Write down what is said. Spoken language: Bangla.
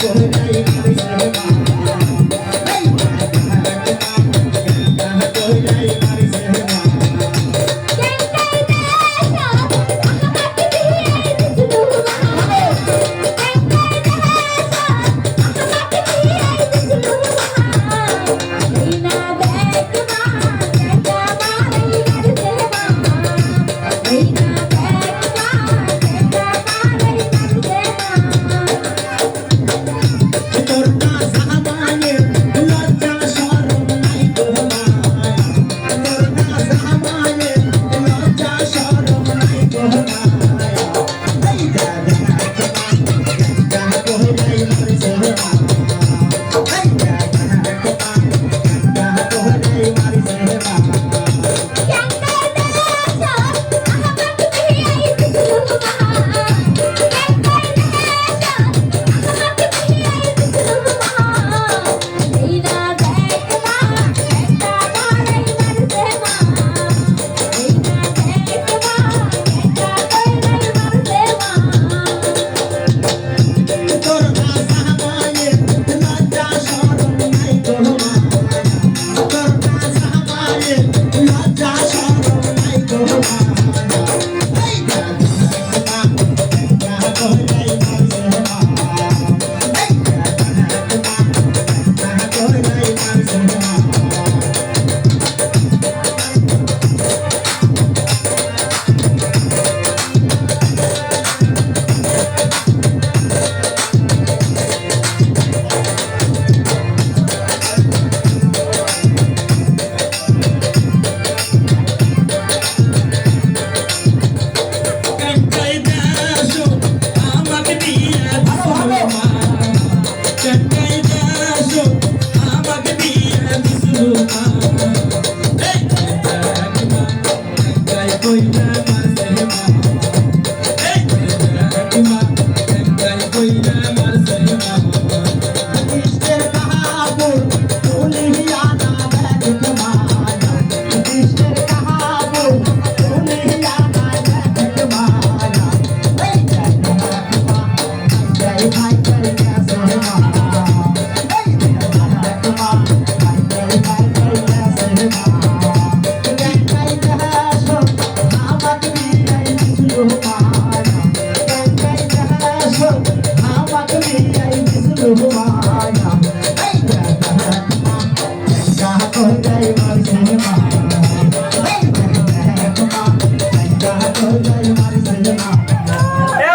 我们可以 আমাকে দিয়ে বিষ্ণু তুমি চাই বিষ্ণু তোমায়